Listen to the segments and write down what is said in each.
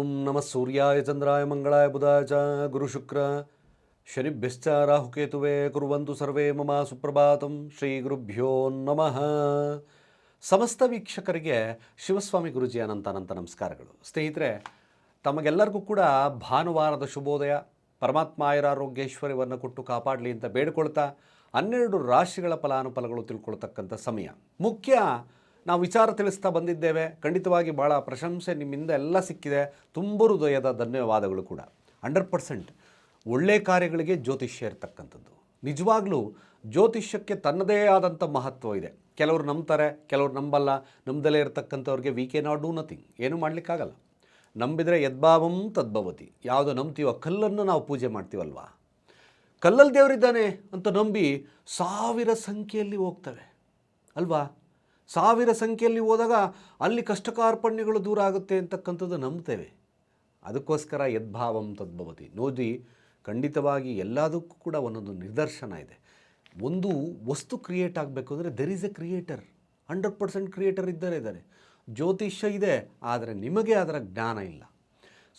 ಓಂ ನಮಃ ಸೂರ್ಯಾಯ ಚಂದ್ರಾಯ ಮಂಗಳಾಯ ಬುಧಾಯ ಚ ಗುರುಶುಕ್ರ ಶನಿಭ್ಯಶ್ಚ ರಾಹುಕೇತುವೆ ಕುರುವಂತು ಸರ್ವೇ ಮಮ ಸುಪ್ರಭಾತಂ ಶ್ರೀ ಗುರುಭ್ಯೋ ನಮಃ. ಸಮಸ್ತ ವೀಕ್ಷಕರಿಗೆ ಶಿವಸ್ವಾಮಿ ಗುರುಜಿ ಅನಂತ ಅನಂತ ನಮಸ್ಕಾರಗಳು. ಸ್ನೇಹಿತರೆ, ತಮಗೆಲ್ಲರಿಗೂ ಕೂಡ ಭಾನುವಾರದ ಶುಭೋದಯ. ಪರಮಾತ್ಮ ಆಯುರಾರೋಗ್ಯೈಶ್ವರ್ಯವನ್ನು ಕೊಟ್ಟು ಕಾಪಾಡಲಿ ಅಂತ ಬೇಡಿಕೊಳ್ತಾ ಹನ್ನೆರಡು ರಾಶಿಗಳ ಫಲಾನುಫಲಗಳು ತಿಳ್ಕೊಳ್ತಕ್ಕಂಥ ಸಮಯ. ಮುಖ್ಯ ನಾವು ವಿಚಾರ ತಿಳಿಸ್ತಾ ಬಂದಿದ್ದೇವೆ. ಖಂಡಿತವಾಗಿ ಭಾಳ ಪ್ರಶಂಸೆ ನಿಮ್ಮಿಂದ ಎಲ್ಲ ಸಿಕ್ಕಿದೆ. ತುಂಬ ಹೃದಯದ ಧನ್ಯವಾದಗಳು ಕೂಡ. ಹಂಡ್ರೆಡ್ ಪರ್ಸೆಂಟ್ ಒಳ್ಳೆಯ ಕಾರ್ಯಗಳಿಗೆ ಜ್ಯೋತಿಷ್ಯ ಇರತಕ್ಕಂಥದ್ದು. ನಿಜವಾಗ್ಲೂ ಜ್ಯೋತಿಷ್ಯಕ್ಕೆ ತನ್ನದೇ ಆದಂಥ ಮಹತ್ವ ಇದೆ. ಕೆಲವರು ನಂಬ್ತಾರೆ, ಕೆಲವರು ನಂಬಲ್ಲ. ನಂಬದಲ್ಲೇ ಇರತಕ್ಕಂಥವ್ರಿಗೆ we can not do nothing. ಏನೂ ಮಾಡಲಿಕ್ಕಾಗಲ್ಲ. ನಂಬಿದರೆ ಯದ್ಭಾವಂ ತದ್ಭವತಿ ಯಾವುದು ನಂಬ್ತೀವೋ ಕಲ್ಲನ್ನು ನಾವು ಪೂಜೆ ಮಾಡ್ತೀವಲ್ವಾ? ಕಲ್ಲಲ್ಲಿ ದೇವರಿದ್ದಾನೆ ಅಂತ ನಂಬಿ ಸಾವಿರ ಸಂಖ್ಯೆಯಲ್ಲಿ ಹೋಗ್ತವೆ. ಅಲ್ವಾ? ಸಾವಿರ ಸಂಖ್ಯೆಯಲ್ಲಿ ಹೋದಾಗ ಅಲ್ಲಿ ಕಷ್ಟಕಾರ್ಪಣ್ಯಗಳು ದೂರ ಆಗುತ್ತೆ ಅಂತಕ್ಕಂಥದ್ದು ನಂಬ್ತೇವೆ. ಅದಕ್ಕೋಸ್ಕರ ಯದ್ಭಾವಂ ತದ್ಭವತಿ. ನೋಡಿ, ಖಂಡಿತವಾಗಿ ಎಲ್ಲದಕ್ಕೂ ಕೂಡ ಒಂದೊಂದು ನಿದರ್ಶನ ಇದೆ. ಒಂದು ವಸ್ತು ಕ್ರಿಯೇಟ್ ಆಗಬೇಕು ಅಂದರೆ there is a creator hundred percent creator ಇದ್ದರೆ ಇದ್ದಾರೆ. ಜ್ಯೋತಿಷ್ಯ ಇದೆ, ಆದರೆ ನಿಮಗೆ ಅದರ ಜ್ಞಾನ ಇಲ್ಲ.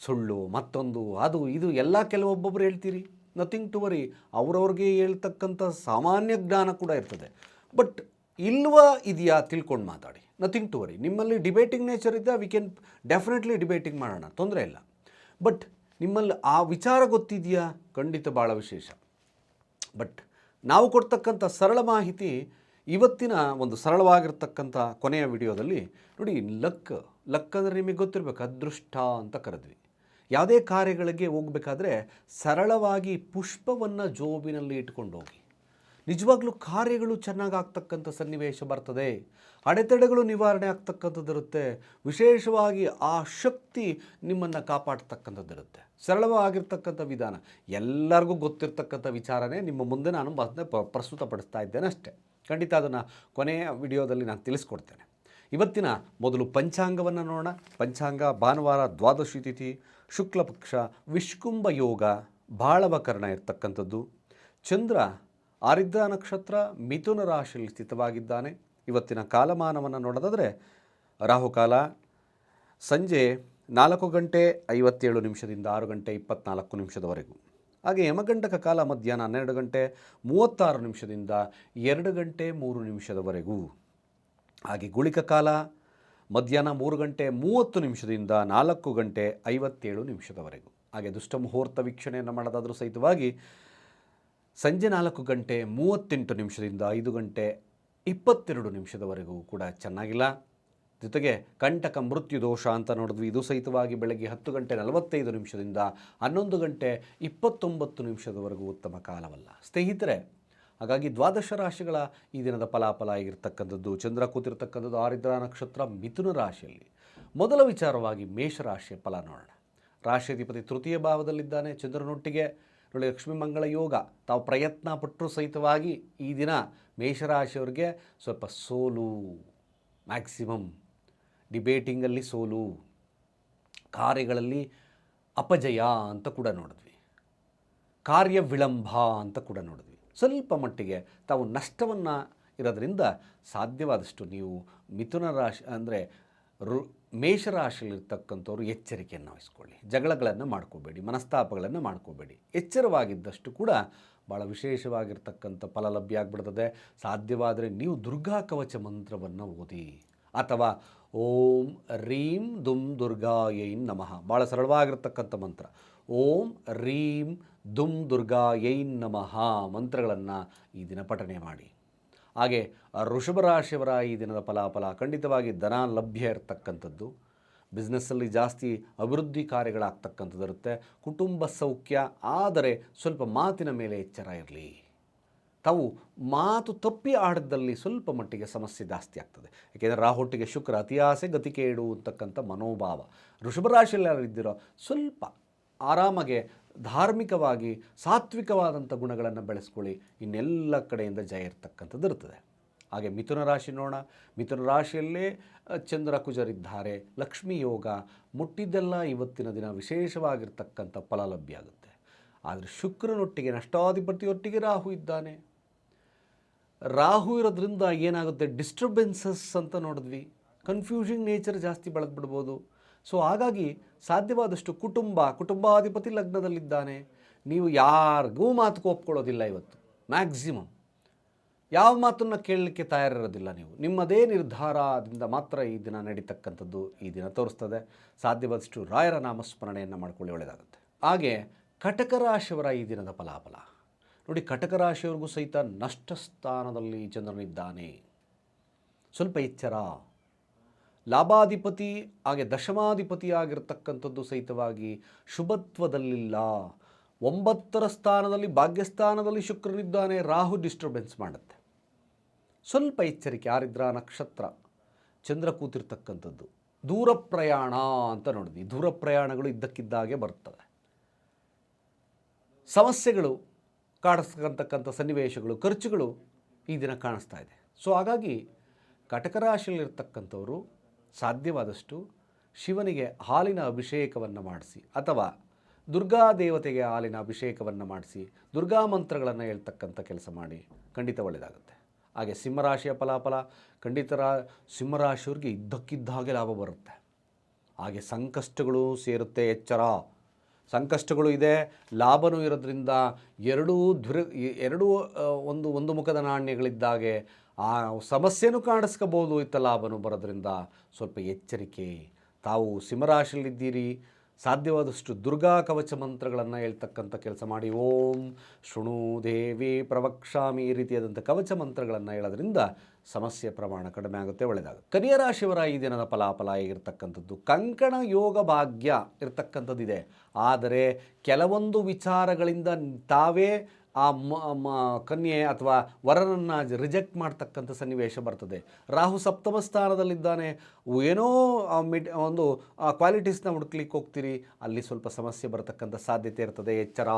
ಸುಳ್ಳು, ಮತ್ತೊಂದು, ಅದು, ಇದು, ಎಲ್ಲ ಕೆಲವೊಬ್ಬೊಬ್ಬರು ಹೇಳ್ತೀರಿ. ನಥಿಂಗ್ ಟು ವರಿ ಅವ್ರವ್ರಿಗೆ ಹೇಳ್ತಕ್ಕಂಥ ಸಾಮಾನ್ಯ ಜ್ಞಾನ ಕೂಡ ಇರ್ತದೆ. ಬಟ್ ಇಲ್ವಾ ಇದೆಯಾ ತಿಳ್ಕೊಂಡು ಮಾತಾಡಿ. Nothing to worry. ನಿಮ್ಮಲ್ಲಿ ಡಿಬೇಟಿಂಗ್ ನೇಚರ್ ಇದ್ದ ವಿ ಕ್ಯಾನ್ ಡೆಫಿನೆಟ್ಲಿ ಡಿಬೇಟಿಂಗ್ ಮಾಡೋಣ. ತೊಂದರೆ ಇಲ್ಲ. ಬಟ್ ನಿಮ್ಮಲ್ಲಿ ಆ ವಿಚಾರ ಗೊತ್ತಿದೆಯಾ? ಖಂಡಿತ ಭಾಳ ವಿಶೇಷ. ಬಟ್ ನಾವು ಕೊಡ್ತಕ್ಕಂಥ ಸರಳ ಮಾಹಿತಿ ಇವತ್ತಿನ ಒಂದು ಸರಳವಾಗಿರ್ತಕ್ಕಂಥ ಕೊನೆಯ ವಿಡಿಯೋದಲ್ಲಿ ನೋಡಿ, ಲಕ್ ಲಕ್ ಅಂದರೆ ನಿಮಗೆ ಗೊತ್ತಿರಬೇಕು, ಅದೃಷ್ಟ ಅಂತ ಕರೆದ್ವಿ. ಯಾವುದೇ ಕಾರ್ಯಗಳಿಗೆ ಹೋಗಬೇಕಾದ್ರೆ ಸರಳವಾಗಿ ಪುಷ್ಪವನ್ನು ಜೋಬಿನಲ್ಲಿ ಇಟ್ಕೊಂಡು ಹೋಗಿ ನಿಜವಾಗ್ಲೂ ಕಾರ್ಯಗಳು ಚೆನ್ನಾಗಿ ಆಗ್ತಕ್ಕಂಥ ಸನ್ನಿವೇಶ ಬರ್ತದೆ. ಅಡೆತಡೆಗಳು ನಿವಾರಣೆ ಆಗ್ತಕ್ಕಂಥದ್ದಿರುತ್ತೆ. ವಿಶೇಷವಾಗಿ ಆ ಶಕ್ತಿ ನಿಮ್ಮನ್ನು ಕಾಪಾಡ್ತಕ್ಕಂಥದ್ದಿರುತ್ತೆ. ಸರಳವಾಗಿರ್ತಕ್ಕಂಥ ವಿಧಾನ. ಎಲ್ಲರಿಗೂ ಗೊತ್ತಿರ್ತಕ್ಕಂಥ ವಿಚಾರನೇ ನಿಮ್ಮ ಮುಂದೆ ನಾನು ಪ- ಪ್ರಸ್ತುತಪಡಿಸ್ತಾ ಇದ್ದೇನೆ ಅಷ್ಟೇ. ಖಂಡಿತ ಅದನ್ನು ಕೊನೆಯ ವಿಡಿಯೋದಲ್ಲಿ ನಾನು ತಿಳಿಸ್ಕೊಡ್ತೇನೆ. ಇವತ್ತಿನ ಮೊದಲು ಪಂಚಾಂಗವನ್ನು ನೋಡೋಣ. ಪಂಚಾಂಗ, ಭಾನುವಾರ, ದ್ವಾದಶಿ ತಿಥಿ ಶುಕ್ಲ ಪಕ್ಷ ವಿಷ್ಕುಂಭ ಯೋಗ ಬಾಳವಕರಣ ಇರ್ತಕ್ಕಂಥದ್ದು. ಚಂದ್ರ ಆರಿದ್ರ ನಕ್ಷತ್ರ ಮಿಥುನ ರಾಶಿಯಲ್ಲಿ ಸ್ಥಿತವಾಗಿದ್ದಾನೆ. ಇವತ್ತಿನ ಕಾಲಮಾನವನ್ನು ನೋಡೋದಾದರೆ ರಾಹುಕಾಲ ಸಂಜೆ ನಾಲ್ಕು ಗಂಟೆ ಐವತ್ತೇಳು ನಿಮಿಷದಿಂದ ಆರು ಗಂಟೆ ಇಪ್ಪತ್ನಾಲ್ಕು ನಿಮಿಷದವರೆಗೂ. ಹಾಗೆ ಯಮಗಂಟಕ ಕಾಲ ಮಧ್ಯಾಹ್ನ ಹನ್ನೆರಡು ಗಂಟೆ ಮೂವತ್ತಾರು ನಿಮಿಷದಿಂದ ಎರಡು ಗಂಟೆ ಮೂರು ನಿಮಿಷದವರೆಗೂ. ಹಾಗೆ ಗುಳಿಕ ಕಾಲ ಮಧ್ಯಾಹ್ನ ಮೂರು ಗಂಟೆ ಮೂವತ್ತು ನಿಮಿಷದಿಂದ ನಾಲ್ಕು ಗಂಟೆ ಐವತ್ತೇಳು ನಿಮಿಷದವರೆಗೂ. ಹಾಗೆ ದುಷ್ಟ ಮುಹೂರ್ತ ವೀಕ್ಷಣೆಯನ್ನು ಮಾಡೋದಾದರೂ ಸಹಿತವಾಗಿ ಸಂಜೆ ನಾಲ್ಕು ಗಂಟೆ ಮೂವತ್ತೆಂಟು ನಿಮಿಷದಿಂದ ಐದು ಗಂಟೆ ಇಪ್ಪತ್ತೆರಡು ನಿಮಿಷದವರೆಗೂ ಕೂಡ ಚೆನ್ನಾಗಿಲ್ಲ. ಜೊತೆಗೆ ಕಂಟಕ ಮೃತ್ಯು ದೋಷ ಅಂತ ನೋಡಿದ್ವಿ. ಇದು ಸಹಿತವಾಗಿ ಬೆಳಗ್ಗೆ ಹತ್ತು ಗಂಟೆ ನಲವತ್ತೈದು ನಿಮಿಷದಿಂದ ಹನ್ನೊಂದು ಗಂಟೆ ಇಪ್ಪತ್ತೊಂಬತ್ತು ನಿಮಿಷದವರೆಗೂ ಉತ್ತಮ ಕಾಲವಲ್ಲ. ಸ್ನೇಹಿತರೆ, ಹಾಗಾಗಿ ದ್ವಾದಶ ರಾಶಿಗಳ ಈ ದಿನದ ಫಲಾಫಲ ಆಗಿರ್ತಕ್ಕಂಥದ್ದು, ಚಂದ್ರ ಕೂತಿರ್ತಕ್ಕಂಥದ್ದು, ಆರಿದ್ರ ನಕ್ಷತ್ರ ಮಿಥುನ ರಾಶಿಯಲ್ಲಿ. ಮೊದಲ ವಿಚಾರವಾಗಿ ಮೇಷರಾಶಿಯ ಫಲ ನೋಡೋಣ. ರಾಶಿಯಾಧಿಪತಿ ತೃತೀಯ ಭಾವದಲ್ಲಿದ್ದಾನೆ, ಚಂದ್ರನೊಟ್ಟಿಗೆ. ನೋಡಿ ಲಕ್ಷ್ಮೀ ಮಂಗಳ ಯೋಗ, ತಾವು ಪ್ರಯತ್ನ ಪಟ್ಟರು ಸಹಿತವಾಗಿ ಈ ದಿನ ಮೇಷರಾಶಿಯವ್ರಿಗೆ ಸ್ವಲ್ಪ ಸೋಲು ಮ್ಯಾಕ್ಸಿಮಮ್ ಡಿಬೇಟಿಂಗಲ್ಲಿ ಸೋಲು, ಕಾರ್ಯಗಳಲ್ಲಿ ಅಪಜಯ ಅಂತ ಕೂಡ ನೋಡಿದ್ವಿ. ಕಾರ್ಯ ವಿಳಂಬ ಅಂತ ಕೂಡ ನೋಡಿದ್ವಿ. ಸ್ವಲ್ಪ ಮಟ್ಟಿಗೆ ತಾವು ನಷ್ಟವನ್ನು ಇರೋದರಿಂದ ಸಾಧ್ಯವಾದಷ್ಟು ನೀವು ಮಿಥುನ ರಾಶಿ ಅಂದರೆ ಮೇಷರಾಶಿಯಲ್ಲಿರ್ತಕ್ಕಂಥವ್ರು ಎಚ್ಚರಿಕೆಯನ್ನು ವಹಿಸ್ಕೊಳ್ಳಿ. ಜಗಳಗಳನ್ನು ಮಾಡ್ಕೋಬೇಡಿ, ಮನಸ್ತಾಪಗಳನ್ನು ಮಾಡ್ಕೋಬೇಡಿ. ಎಚ್ಚರವಾಗಿದ್ದಷ್ಟು ಕೂಡ ಭಾಳ ವಿಶೇಷವಾಗಿರ್ತಕ್ಕಂಥ ಫಲ ಲಭ್ಯ ಆಗಿಬಿಡ್ತದೆ. ಸಾಧ್ಯವಾದರೆ ನೀವು ದುರ್ಗಾ ಕವಚ ಮಂತ್ರವನ್ನು ಓದಿ. ಅಥವಾ ಓಂ ರೀಂ ದುಂ ದುರ್ಗಾಯೈ ನಮಃ. ಭಾಳ ಸರಳವಾಗಿರ್ತಕ್ಕಂಥ ಮಂತ್ರ. ಓಂ ರೀಂ ದುಂ ದುರ್ಗಾಯೈ ನಮಃ ಮಂತ್ರಗಳನ್ನು ಈ ದಿನ ಪಠನೆ ಮಾಡಿ. ಹಾಗೆ ಋಷಭ ರಾಶಿಯವರ ಈ ದಿನದ ಫಲಾಫಲ ಖಂಡಿತವಾಗಿ ಧನ ಲಭ್ಯ ಇರತಕ್ಕಂಥದ್ದು. ಬಿಸ್ನೆಸ್ಸಲ್ಲಿ ಜಾಸ್ತಿ ಅಭಿವೃದ್ಧಿ ಕಾರ್ಯಗಳಾಗ್ತಕ್ಕಂಥದ್ದು ಇರುತ್ತೆ. ಕುಟುಂಬ ಸೌಖ್ಯ, ಆದರೆ ಸ್ವಲ್ಪ ಮಾತಿನ ಮೇಲೆ ಎಚ್ಚರ ಇರಲಿ. ತಾವು ಮಾತು ತಪ್ಪಿ ಆಡದಲ್ಲಿ ಸ್ವಲ್ಪ ಮಟ್ಟಿಗೆ ಸಮಸ್ಯೆ ಜಾಸ್ತಿ ಆಗ್ತದೆ. ಯಾಕೆಂದರೆ ರಾಹುಟ್ಟಿಗೆ ಶುಕ್ರ ಅತಿಯಾಸೆ ಗತಿಕೇಡು ಅಂತಕ್ಕಂಥ ಮನೋಭಾವ. ವೃಷಭ ರಾಶಿಯಲ್ಲಿ ಇದ್ದೀರೋ ಸ್ವಲ್ಪ ಆರಾಮಾಗೆ ಧಾರ್ಮಿಕವಾಗಿ ಸಾತ್ವಿಕವಾದಂಥ ಗುಣಗಳನ್ನು ಬೆಳೆಸ್ಕೊಳ್ಳಿ. ಇನ್ನೆಲ್ಲ ಕಡೆಯಿಂದ ಜಯ ಇರ್ತಕ್ಕಂಥದ್ದು ಇರ್ತದೆ. ಹಾಗೆ ಮಿಥುನ ರಾಶಿ ನೋಡೋಣ. ಮಿಥುನ ರಾಶಿಯಲ್ಲೇ ಚಂದ್ರ ಕುಜರಿದ್ದಾರೆ. ಲಕ್ಷ್ಮೀ ಯೋಗ ಮುಟ್ಟಿದ್ದೆಲ್ಲ ಇವತ್ತಿನ ದಿನ ವಿಶೇಷವಾಗಿರ್ತಕ್ಕಂಥ ಫಲ ಲಭ್ಯ ಆಗುತ್ತೆ. ಆದರೆ ಶುಕ್ರನೊಟ್ಟಿಗೆ ನಷ್ಟಾಧಿಪತಿಯೊಟ್ಟಿಗೆ ರಾಹು ಇದ್ದಾನೆ. ರಾಹು ಇರೋದ್ರಿಂದ ಏನಾಗುತ್ತೆ? ಡಿಸ್ಟರ್ಬೆನ್ಸಸ್ ಅಂತ ನೋಡಿದ್ವಿ. ಕನ್ಫ್ಯೂಷಿಂಗ್ ನೇಚರ್ ಜಾಸ್ತಿ ಬೆಳೆದ್ಬಿಡ್ಬೋದು. ಸೊ ಹಾಗಾಗಿ ಸಾಧ್ಯವಾದಷ್ಟು ಕುಟುಂಬ, ಕುಟುಂಬಾಧಿಪತಿ ಲಗ್ನದಲ್ಲಿದ್ದಾನೆ. ನೀವು ಯಾರಿಗೂ ಮಾತು ಒಪ್ಕೊಳ್ಳೋದಿಲ್ಲ ಇವತ್ತು. ಮ್ಯಾಕ್ಸಿಮಮ್ ಯಾವ ಮಾತನ್ನು ಕೇಳಲಿಕ್ಕೆ ತಯಾರಿರೋದಿಲ್ಲ ನೀವು. ನಿಮ್ಮದೇ ನಿರ್ಧಾರದಿಂದ ಮಾತ್ರ ಈ ದಿನ ನಡೀತಕ್ಕಂಥದ್ದು ಈ ದಿನ ತೋರಿಸ್ತದೆ. ಸಾಧ್ಯವಾದಷ್ಟು ರಾಯರ ನಾಮಸ್ಮರಣೆಯನ್ನು ಮಾಡಿಕೊಳ್ಳಿ, ಒಳ್ಳೆಯದಾಗುತ್ತೆ. ಹಾಗೆ ಕಟಕ ರಾಶಿಯವರ ಈ ದಿನದ ಫಲಾಫಲ. ನೋಡಿ ಕಟಕ ರಾಶಿಯವರಿಗೂ ಸಹಿತ ನಷ್ಟ ಸ್ಥಾನದಲ್ಲಿ ಚಂದ್ರನಿದ್ದಾನೆ. ಸ್ವಲ್ಪ ಎಚ್ಚರ. ಲಾಭಾಧಿಪತಿ ಹಾಗೆ ದಶಮಾಧಿಪತಿ ಆಗಿರತಕ್ಕಂಥದ್ದು ಸಹಿತವಾಗಿ ಶುಭತ್ವದಲ್ಲಿಲ್ಲ. ಒಂಬತ್ತರ ಸ್ಥಾನದಲ್ಲಿ ಭಾಗ್ಯಸ್ಥಾನದಲ್ಲಿ ಶುಕ್ರನಿದ್ದಾನೆ, ರಾಹು ಡಿಸ್ಟರ್ಬೆನ್ಸ್ ಮಾಡುತ್ತೆ. ಸ್ವಲ್ಪ ಎಚ್ಚರಿಕೆ, ಆರಿದ್ರ ನಕ್ಷತ್ರ, ಚಂದ್ರ ಕೂತಿರ್ತಕ್ಕಂಥದ್ದು. ದೂರ ಪ್ರಯಾಣ ಅಂತ ನೋಡಿದ್ವಿ. ದೂರ ಪ್ರಯಾಣಗಳು ಇದ್ದಕ್ಕಿದ್ದಾಗೆ ಬರ್ತವೆ. ಸಮಸ್ಯೆಗಳು ಕಾಣಿಸ್ತಕ್ಕಂತಕ್ಕಂಥ ಸನ್ನಿವೇಶಗಳು, ಖರ್ಚುಗಳು ಈ ದಿನ ಕಾಣಿಸ್ತಾ ಇದೆ. ಸೊ ಹಾಗಾಗಿ ಕಟಕ ರಾಶಿಯಲ್ಲಿರ್ತಕ್ಕಂಥವರು ಸಾಧ್ಯವಾದಷ್ಟು ಶಿವನಿಗೆ ಹಾಲಿನ ಅಭಿಷೇಕವನ್ನು ಮಾಡಿಸಿ ಅಥವಾ ದುರ್ಗಾ ದೇವತೆಗೆ ಹಾಲಿನ ಅಭಿಷೇಕವನ್ನು ಮಾಡಿಸಿ ದುರ್ಗಾ ಮಂತ್ರಗಳನ್ನು ಹೇಳ್ತಕ್ಕಂಥ ಕೆಲಸ ಮಾಡಿ ಖಂಡಿತ ಒಳ್ಳೆಯದಾಗುತ್ತೆ ಹಾಗೆ ಸಿಂಹರಾಶಿಯ ಫಲಾಫಲ ಖಂಡಿತ ರಾ ಸಿಂಹರಾಶಿಯವ್ರಿಗೆ ಇದ್ದಕ್ಕಿದ್ದ ಹಾಗೆ ಲಾಭ ಬರುತ್ತೆ. ಹಾಗೆ ಸಂಕಷ್ಟಗಳು ಸೇರುತ್ತೆ ಎಚ್ಚರ. ಸಂಕಷ್ಟಗಳು ಇದೆ, ಲಾಭನೂ ಇರೋದ್ರಿಂದ ಎರಡೂ ಧ್ವರ ಎರಡೂ ಒಂದು ಒಂದು ಮುಖದ ನಾಣ್ಯಗಳಿದ್ದಾಗೆ ಆ ಸಮಸ್ಯೆನೂ ಕಾಣಿಸ್ಕೋಬೋದು ಇತ್ತ ಲಾಭನೂ ಬರೋದ್ರಿಂದ ಸ್ವಲ್ಪ ಎಚ್ಚರಿಕೆ. ತಾವು ಸಿಂಹರಾಶಿಯಲ್ಲಿದ್ದೀರಿ, ಸಾಧ್ಯವಾದಷ್ಟು ದುರ್ಗಾ ಕವಚ ಮಂತ್ರಗಳನ್ನು ಹೇಳ್ತಕ್ಕಂಥ ಕೆಲಸ ಮಾಡಿ. ಓಂ ಶೃಣು ದೇವಿ ಪ್ರವಕ್ಷಾಮಿ ಈ ರೀತಿಯಾದಂಥ ಕವಚ ಮಂತ್ರಗಳನ್ನು ಹೇಳೋದ್ರಿಂದ ಸಮಸ್ಯೆ ಪ್ರಮಾಣ ಕಡಿಮೆ ಆಗುತ್ತೆ ಒಳ್ಳೆಯದಾಗುತ್ತೆ ಕನ್ಯಾ ರಾಶಿಯವರ ಈ ದಿನದ ಫಲಾಫಲ ಆಗಿರ್ತಕ್ಕಂಥದ್ದು, ಕಂಕಣ ಯೋಗ ಭಾಗ್ಯ ಇರತಕ್ಕಂಥದ್ದಿದೆ. ಆದರೆ ಕೆಲವೊಂದು ವಿಚಾರಗಳಿಂದ ತಾವೇ ಆ ಮ ಕನ್ಯೆ ಅಥವಾ ವರನನ್ನು ರಿಜೆಕ್ಟ್ ಮಾಡ್ತಕ್ಕಂಥ ಸನ್ನಿವೇಶ ಬರ್ತದೆ. ರಾಹು ಸಪ್ತಮ ಸ್ಥಾನದಲ್ಲಿದ್ದಾನೆ. ಏನೋ ಮಿಡ್, ಒಂದು ಕ್ವಾಲಿಟೀಸ್ನ ಹುಡುಕ್ಲಿಕ್ಕೆ ಹೋಗ್ತೀರಿ. ಅಲ್ಲಿ ಸ್ವಲ್ಪ ಸಮಸ್ಯೆ ಬರತಕ್ಕಂಥ ಸಾಧ್ಯತೆ ಇರ್ತದೆ. ಎಚ್ಚರ.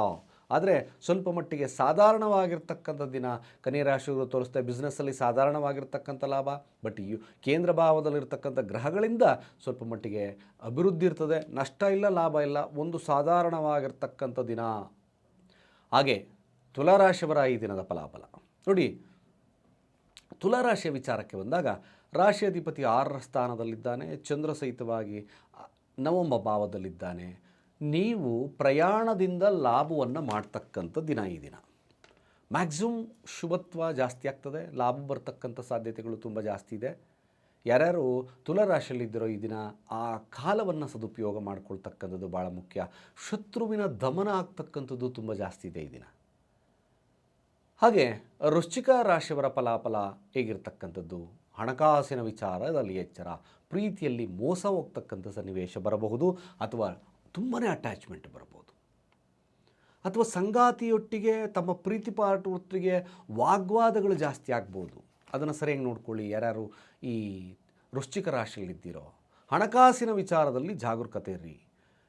ಆದರೆ ಸ್ವಲ್ಪ ಮಟ್ಟಿಗೆ ಸಾಧಾರಣವಾಗಿರ್ತಕ್ಕಂಥ ದಿನ ಕನ್ಯಾ ರಾಶಿಯವರು ತೋರಿಸ್ತಾ ಬಿಸ್ನೆಸ್ಸಲ್ಲಿ ಸಾಧಾರಣವಾಗಿರ್ತಕ್ಕಂಥ ಲಾಭ. ಬಟ್ ಯು ಕೇಂದ್ರ ಭಾವದಲ್ಲಿರ್ತಕ್ಕಂಥ ಗ್ರಹಗಳಿಂದ ಸ್ವಲ್ಪ ಮಟ್ಟಿಗೆ ಅಭಿವೃದ್ಧಿ ಇರ್ತದೆ. ನಷ್ಟ ಇಲ್ಲ, ಲಾಭ ಇಲ್ಲ. ಒಂದು ಸಾಧಾರಣವಾಗಿರ್ತಕ್ಕಂಥ ದಿನ. ಹಾಗೆ ತುಲಾರಾಶಿಯವರ ಈ ದಿನದ ಫಲಾಫಲ. ನೋಡಿ, ತುಲಾರಾಶಿಯ ವಿಚಾರಕ್ಕೆ ಬಂದಾಗ ರಾಶಿ ಅಧಿಪತಿ ಆರರ ಸ್ಥಾನದಲ್ಲಿದ್ದಾನೆ. ಚಂದ್ರ ಸಹಿತವಾಗಿ ನವಂಬ ಭಾವದಲ್ಲಿದ್ದಾನೆ. ನೀವು ಪ್ರಯಾಣದಿಂದ ಲಾಭವನ್ನು ಮಾಡ್ತಕ್ಕಂಥ ದಿನ ಈ ದಿನ. ಮ್ಯಾಕ್ಸಿಮಮ್ ಶುಭತ್ವ ಜಾಸ್ತಿ ಆಗ್ತದೆ, ಲಾಭ ಬರ್ತಕ್ಕಂಥ ಸಾಧ್ಯತೆಗಳು ತುಂಬ ಜಾಸ್ತಿ ಇದೆ. ಯಾರ್ಯಾರು ತುಲರಾಶಿಯಲ್ಲಿದ್ದರೋ ಈ ದಿನ ಆ ಕಾಲವನ್ನು ಸದುಪಯೋಗ ಮಾಡ್ಕೊಳ್ತಕ್ಕಂಥದ್ದು ಭಾಳ ಮುಖ್ಯ. ಶತ್ರುವಿನ ದಮನ ಆಗ್ತಕ್ಕಂಥದ್ದು ತುಂಬ ಜಾಸ್ತಿ ಇದೆ ಈ ದಿನ. ಹಾಗೆ ವೃಶ್ಚಿಕ ರಾಶಿಯವರ ಫಲಾಫಲ ಹೇಗಿರ್ತಕ್ಕಂಥದ್ದು? ಹಣಕಾಸಿನ ವಿಚಾರದಲ್ಲಿ ಎಚ್ಚರ, ಪ್ರೀತಿಯಲ್ಲಿ ಮೋಸ ಹೋಗ್ತಕ್ಕಂಥ ಸನ್ನಿವೇಶ ಬರಬಹುದು ಅಥವಾ ತುಂಬಾ ಅಟ್ಯಾಚ್ಮೆಂಟ್ ಬರಬಹುದು ಅಥವಾ ಸಂಗಾತಿಯೊಟ್ಟಿಗೆ ತಮ್ಮ ಪ್ರೀತಿ ಪಾಟುವೃತ್ತಿಗೆ ವಾಗ್ವಾದಗಳು ಜಾಸ್ತಿ ಆಗ್ಬೋದು. ಅದನ್ನು ಸರಿಯಾಗಿ ನೋಡ್ಕೊಳ್ಳಿ. ಯಾರ್ಯಾರು ಈ ವೃಶ್ಚಿಕ ರಾಶಿಯಲ್ಲಿದ್ದೀರೋ, ಹಣಕಾಸಿನ ವಿಚಾರದಲ್ಲಿ ಜಾಗರೂಕತೆ ಇರ್ರಿ.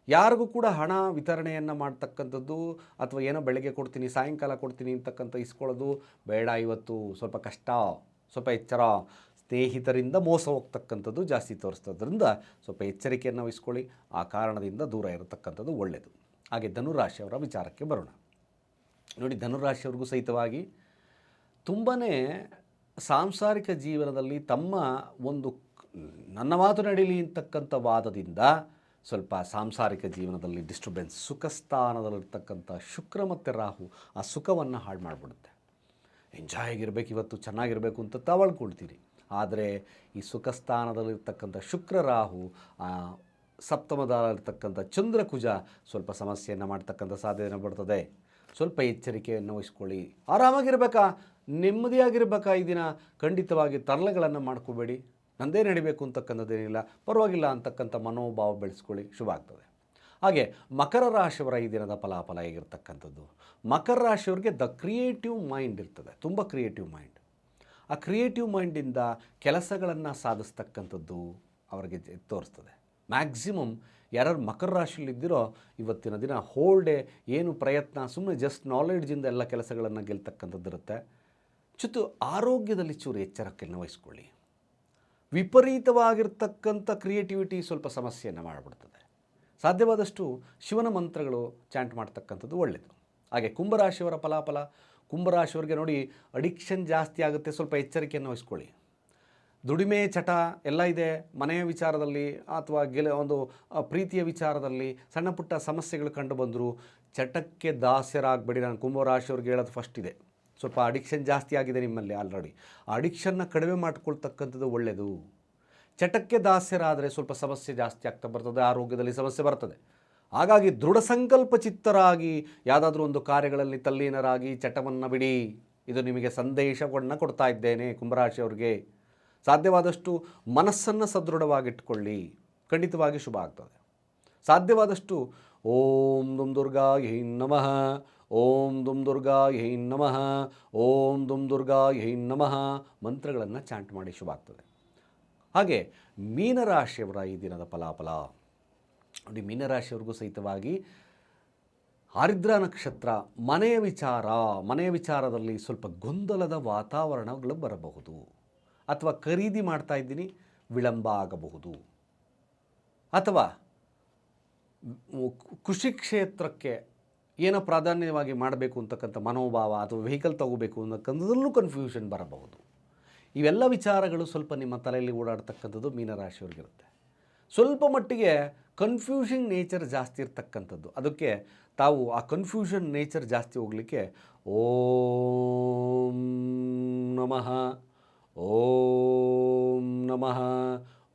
ಯಾರಿಗೂ ಕೂಡ ಹಣ ವಿತರಣೆಯನ್ನು ಮಾಡ್ತಕ್ಕಂಥದ್ದು ಅಥವಾ ಏನೋ ಬೆಳಗ್ಗೆ ಕೊಡ್ತೀನಿ, ಸಾಯಂಕಾಲ ಕೊಡ್ತೀನಿ ಅಂತಕ್ಕಂಥ ಇಸ್ಕೊಳ್ಳೋದು ಬೇಡ ಇವತ್ತು. ಸ್ವಲ್ಪ ಕಷ್ಟ, ಸ್ವಲ್ಪ ಎಚ್ಚರ. ಸ್ನೇಹಿತರಿಂದ ಮೋಸ ಹೋಗ್ತಕ್ಕಂಥದ್ದು ಜಾಸ್ತಿ ತೋರಿಸ್ತದ್ರಿಂದ ಸ್ವಲ್ಪ ಎಚ್ಚರಿಕೆಯನ್ನು ವಹಿಸ್ಕೊಳ್ಳಿ. ಆ ಕಾರಣದಿಂದ ದೂರ ಇರತಕ್ಕಂಥದ್ದು ಒಳ್ಳೆಯದು ಹಾಗೆ ಧನುರಾಶಿಯವರ ವಿಚಾರಕ್ಕೆ ಬರೋಣ. ನೋಡಿ ಧನುರಾಶಿಯವ್ರಿಗೂ ಸಹಿತವಾಗಿ ತುಂಬಾ ಸಾಂಸಾರಿಕ ಜೀವನದಲ್ಲಿ ತಮ್ಮ ಒಂದು ನನ್ನ ಮಾತು ನಡೀಲಿ ಅಂತಕ್ಕಂಥ ವಾದದಿಂದ ಸ್ವಲ್ಪ ಸಾಂಸಾರಿಕ ಜೀವನದಲ್ಲಿ ಡಿಸ್ಟರ್ಬೆನ್ಸ್ ಸುಖ ಸ್ಥಾನದಲ್ಲಿರ್ತಕ್ಕಂಥ ಶುಕ್ರ ಮತ್ತು ರಾಹು ಆ ಸುಖವನ್ನು ಹಾಳು ಮಾಡಿಬಿಡುತ್ತೆ ಎಂಜಾಯ್ ಆಗಿರಬೇಕು, ಇವತ್ತು ಚೆನ್ನಾಗಿರಬೇಕು ಅಂತ ತವಳ್ಕೊಳ್ತೀರಿ. ಆದರೆ ಈ ಸುಖ ಸ್ಥಾನದಲ್ಲಿರ್ತಕ್ಕಂಥ ಶುಕ್ರ ರಾಹು ಸಪ್ತಮದಲ್ಲಿರ್ತಕ್ಕಂಥ ಚಂದ್ರಕುಜ ಸ್ವಲ್ಪ ಸಮಸ್ಯೆಯನ್ನು ಮಾಡ್ತಕ್ಕಂಥ ಸಾಧ್ಯತೆ ಬರ್ತದೆ. ಸ್ವಲ್ಪ ಎಚ್ಚರಿಕೆಯನ್ನು ವಹಿಸ್ಕೊಳ್ಳಿ. ಆರಾಮಾಗಿರ್ಬೇಕಾ? ನೆಮ್ಮದಿಯಾಗಿರ್ಬೇಕಾ ಈ ದಿನ? ಖಂಡಿತವಾಗಿ ತರಲೆಗಳನ್ನು ಮಾಡ್ಕೋಬೇಡಿ. ನಂದೇ ನಡಿಬೇಕು ಅಂತಕ್ಕಂಥದ್ದೇನಿಲ್ಲ. ಪರವಾಗಿಲ್ಲ ಅಂತಕ್ಕಂಥ ಮನೋಭಾವ ಬೆಳೆಸ್ಕೊಳ್ಳಿ. ಶುಭ ಆಗ್ತದೆ. ಹಾಗೆ ಮಕರ ರಾಶಿಯವರ ಈ ದಿನದ ಫಲಾಫಲ ಹೇಗಿರ್ತಕ್ಕಂಥದ್ದು? ಮಕರ ರಾಶಿಯವ್ರಿಗೆ ದ ಕ್ರಿಯೇಟಿವ್ ಮೈಂಡ್ ಇರ್ತದೆ. ತುಂಬ ಕ್ರಿಯೇಟಿವ್ ಮೈಂಡ್. ಆ ಕ್ರಿಯೇಟಿವ್ ಮೈಂಡಿಂದ ಕೆಲಸಗಳನ್ನು ಸಾಧಿಸ್ತಕ್ಕಂಥದ್ದು ಅವರಿಗೆ ತೋರಿಸ್ತದೆ. ಮ್ಯಾಕ್ಸಿಮಮ್ ಯಾರ್ಯಾರು ಮಕರ ರಾಶಿಯಲ್ಲಿದ್ದಿರೋ ಇವತ್ತಿನ ದಿನ ಹೋಲ್ ಡೇ ಏನು ಪ್ರಯತ್ನ ಸುಮ್ಮನೆ ಜಸ್ಟ್ ನಾಲೆಡ್ಜಿಂದ ಎಲ್ಲ ಕೆಲಸಗಳನ್ನು ಗೆಲ್ತಕ್ಕಂಥದ್ದು ಇರುತ್ತೆ. ಜೊತೆ ಆರೋಗ್ಯದಲ್ಲಿ ಚೂರು ಎಚ್ಚರಿಕೆಯನ್ನು ವಹಿಸ್ಕೊಳ್ಳಿ. ವಿಪರೀತವಾಗಿರ್ತಕ್ಕಂಥ ಕ್ರಿಯೇಟಿವಿಟಿ ಸ್ವಲ್ಪ ಸಮಸ್ಯೆಯನ್ನು ಮಾಡಿಬಿಡ್ತದೆ. ಸಾಧ್ಯವಾದಷ್ಟು ಶಿವನ ಮಂತ್ರಗಳು ಚಾಂಟ್ ಮಾಡ್ತಕ್ಕಂಥದ್ದು ಒಳ್ಳೆಯದು ಹಾಗೆ ಕುಂಭರಾಶಿಯವರ ಫಲಾಫಲ ಕುಂಭರಾಶಿಯವರಿಗೆ ನೋಡಿ ಅಡಿಕ್ಷನ್ ಜಾಸ್ತಿ ಆಗುತ್ತೆ. ಸ್ವಲ್ಪ ಎಚ್ಚರಿಕೆಯನ್ನು ವಹಿಸ್ಕೊಳ್ಳಿ. ದುಡಿಮೆ ಚಟ ಎಲ್ಲ ಇದೆ. ಮನೆಯ ವಿಚಾರದಲ್ಲಿ ಅಥವಾ ಗೆಲ, ಒಂದು ಪ್ರೀತಿಯ ವಿಚಾರದಲ್ಲಿ ಸಣ್ಣ ಪುಟ್ಟ ಸಮಸ್ಯೆಗಳು ಕಂಡು ಬಂದರೂ ಚಟಕ್ಕೆ ದಾಸ್ಯರಾಗಬೇಡಿ. ನಾನು ಕುಂಭರಾಶಿಯವ್ರಿಗೆ ಹೇಳೋದು ಫಸ್ಟ್ ಇದೆ. ಸ್ವಲ್ಪ ಅಡಿಕ್ಷನ್ ಜಾಸ್ತಿ ಆಗಿದೆ ನಿಮ್ಮಲ್ಲಿ ಆಲ್ರೆಡಿ ಅಡಿಕ್ಷನ್ನ ಕಡಿಮೆ ಮಾಡಿಕೊಳ್ತಕ್ಕಂಥದ್ದು ಒಳ್ಳೆಯದು ಚಟಕ್ಕೆ ದಾಸ್ಯರಾದರೆ ಸ್ವಲ್ಪ ಸಮಸ್ಯೆ ಜಾಸ್ತಿ ಆಗ್ತಾ ಬರ್ತದೆ. ಆರೋಗ್ಯದಲ್ಲಿ ಸಮಸ್ಯೆ ಬರ್ತದೆ. ಹಾಗಾಗಿ ದೃಢ ಸಂಕಲ್ಪ ಚಿತ್ತರಾಗಿ ಯಾವುದಾದ್ರೂ ಒಂದು ಕಾರ್ಯಗಳಲ್ಲಿ ತಲ್ಲೀನರಾಗಿ ಚಟವನ್ನು ಬಿಡಿ. ಇದು ನಿಮಗೆ ಸಂದೇಶವನ್ನು ಕೊಡ್ತಾ ಇದ್ದೇನೆ ಕುಂಭರಾಶಿಯವ್ರಿಗೆ ಸಾಧ್ಯವಾದಷ್ಟು ಮನಸ್ಸನ್ನು ಸದೃಢವಾಗಿಟ್ಕೊಳ್ಳಿ. ಖಂಡಿತವಾಗಿ ಶುಭ ಆಗ್ತದೆ. ಸಾಧ್ಯವಾದಷ್ಟು ಓಂ ದುಂ ದುರ್ಗಾ ಯೈನ್ ನಮಃ. ಓಂ ದುಂ ದುರ್ಗಾ ಯೈನ್ ನಮಃ. ಓಂ ದುಂ ದುರ್ಗಾ ಯೈನ್ ನಮಃ. ಮಂತ್ರಗಳನ್ನು ಚಾಂಟ್ ಮಾಡಿ ಶುಭ ಆಗ್ತದೆ. ಹಾಗೆ ಮೀನರಾಶಿಯವರ ಈ ದಿನದ ಫಲಾಫಲ ನೋಡಿ, ಮೀನರಾಶಿಯವ್ರಿಗೂ ಸಹಿತವಾಗಿ ಆರಿದ್ರ ನಕ್ಷತ್ರ ಮನೆಯ ವಿಚಾರ ಮನೆಯ ವಿಚಾರದಲ್ಲಿ ಸ್ವಲ್ಪ ಗೊಂದಲದ ವಾತಾವರಣಗಳು ಬರಬಹುದು. ಅಥವಾ ಖರೀದಿ ಮಾಡ್ತಾ ಇದ್ದೀನಿ, ವಿಳಂಬ ಆಗಬಹುದು. ಅಥವಾ ಕೃಷಿ ಕ್ಷೇತ್ರಕ್ಕೆ ಏನೋ ಪ್ರಾಧಾನ್ಯವಾಗಿ ಮಾಡಬೇಕು ಅಂತಕ್ಕಂಥ ಮನೋಭಾವ ಅಥವಾ ವೆಹಿಕಲ್ ತಗೋಬೇಕು ಅನ್ನೋಕ್ಕಂಥದ್ರಲ್ಲೂ ಕನ್ಫ್ಯೂಷನ್ ಬರಬಹುದು. ಇವೆಲ್ಲ ವಿಚಾರಗಳು ಸ್ವಲ್ಪ ನಿಮ್ಮ ತಲೆಯಲ್ಲಿ ಓಡಾಡ್ತಕ್ಕಂಥದ್ದು ಮೀನರಾಶಿಯವ್ರಿಗಿರುತ್ತೆ. ಸ್ವಲ್ಪ ಮಟ್ಟಿಗೆ ಕನ್ಫ್ಯೂಷನ್ ನೇಚರ್ ಜಾಸ್ತಿ ಇರ್ತಕ್ಕಂಥದ್ದು. ಅದಕ್ಕೆ ತಾವು ಆ ಕನ್ಫ್ಯೂಷನ್ ನೇಚರ್ ಜಾಸ್ತಿ ಹೋಗಲಿಕ್ಕೆ ಓಂ ನಮಃ ಓಂ ನಮಃ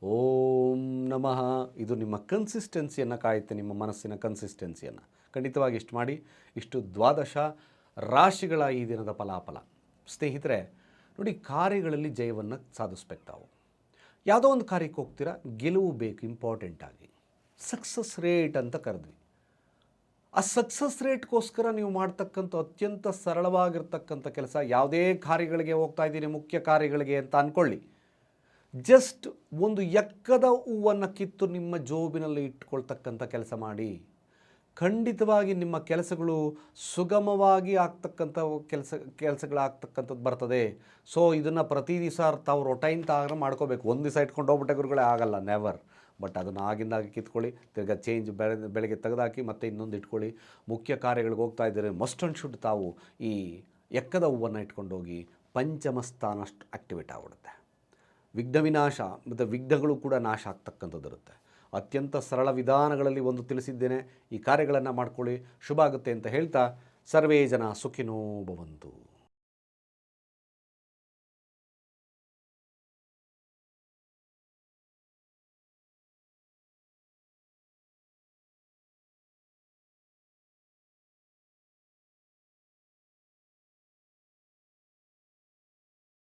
ಓಂ ನಮಃ. ಇದು ನಿಮ್ಮ ಕನ್ಸಿಸ್ಟೆನ್ಸಿಯನ್ನು ಕಾಯುತ್ತೆ, ನಿಮ್ಮ ಮನಸ್ಸಿನ ಕನ್ಸಿಸ್ಟೆನ್ಸಿಯನ್ನು ಖಂಡಿತವಾಗಿ ಇಷ್ಟು ಮಾಡಿ. ಇಷ್ಟು ದ್ವಾದಶ ರಾಶಿಗಳ ಈ ದಿನದ ಫಲಾಫಲ. ಸ್ನೇಹಿತರೆ, ನೋಡಿ, ಕಾರ್ಯಗಳಲ್ಲಿ ಜಯವನ್ನು ಸಾಧಿಸ್ಬೇಕು ತಾವು. ಯಾವುದೋ ಒಂದು ಕಾರ್ಯಕ್ಕೆ ಹೋಗ್ತೀರಾ? ಗೆಲುವು ಬೇಕು ಇಂಪಾರ್ಟೆಂಟ್ ಆಗಿ. ಸಕ್ಸಸ್ ರೇಟ್ ಅಂತ ಕರೆದ್ವಿ. ಆ ಸಕ್ಸಸ್ ರೇಟ್ಗೋಸ್ಕರ ನೀವು ಮಾಡ್ತಕ್ಕಂಥ ಅತ್ಯಂತ ಸರಳವಾಗಿರ್ತಕ್ಕಂಥ ಕೆಲಸ ಯಾವುದೇ ಕಾರ್ಯಗಳಿಗೆ ಹೋಗ್ತಾ ಇದ್ದೀನಿ, ಮುಖ್ಯ ಕಾರ್ಯಗಳಿಗೆ ಅಂತ ಅಂದ್ಕೊಳ್ಳಿ ಜಸ್ಟ್ ಒಂದು ಎಕ್ಕದ ಹೂವನ್ನು ಕಿತ್ತು ನಿಮ್ಮ ಜೋಬಿನಲ್ಲಿ ಇಟ್ಕೊಳ್ತಕ್ಕಂಥ ಕೆಲಸ ಮಾಡಿ. ಖಂಡಿತವಾಗಿ ನಿಮ್ಮ ಕೆಲಸಗಳು ಸುಗಮವಾಗಿ ಆಗ್ತಕ್ಕಂಥ ಕೆಲಸ, ಕೆಲಸಗಳಾಗ್ತಕ್ಕಂಥದ್ದು ಬರ್ತದೆ. ಸೊ ಇದನ್ನು ಪ್ರತಿ ದಿವಸ ತಾವು ರೊಟೈನ್ ತಾಗ ಮಾಡ್ಕೋಬೇಕು. ಒಂದು ದಿವಸ ಇಟ್ಕೊಂಡು ಹೋಗ್ಬಿಟ್ಟೆ ಗುರುಗಳೇ, ಆಗಲ್ಲ ನೆವರ್ ಬಟ್ ಅದನ್ನು ಆಗಿಂದಾಗಿ ಕಿತ್ಕೊಳ್ಳಿ, ತಿರ್ಗಾ ಚೇಂಜ್ ಬೆಳೆ ಬೆಳಗ್ಗೆ ತೆಗೆದಾಕಿ ಮತ್ತೆ ಇನ್ನೊಂದು ಇಟ್ಕೊಳ್ಳಿ. ಮುಖ್ಯ ಕಾರ್ಯಗಳಿಗೆ ಹೋಗ್ತಾ ಇದ್ದರೆ. ಮಸ್ಟ್ ಅಂಡ್ ಶುಡ್ ತಾವು ಈ ಎಕ್ಕದ ಹೂವನ್ನು ಇಟ್ಕೊಂಡು ಹೋಗಿ ಪಂಚಮ ಸ್ಥಾನ ಅಷ್ಟು ಆಕ್ಟಿವೇಟ್ ಆಗಿಬಿಡುತ್ತೆ. ವಿಘ್ನ ವಿನಾಶ, ಮತ್ತು ವಿಘ್ನಗಳು ಕೂಡ ನಾಶ ಆಗ್ತಕ್ಕಂಥದ್ದು ಇರುತ್ತೆ. ಅತ್ಯಂತ ಸರಳ ವಿಧಾನಗಳಲ್ಲಿ ಒಂದು ತಿಳಿಸಿದ್ದೇನೆ. ಈ ಕಾರ್ಯಗಳನ್ನು ಮಾಡ್ಕೊಳ್ಳಿ. ಶುಭ ಆಗುತ್ತೆ ಅಂತ ಹೇಳ್ತಾ ಸರ್ವೇ ಜನ ಸುಖಿನೋ ಭವಂತು.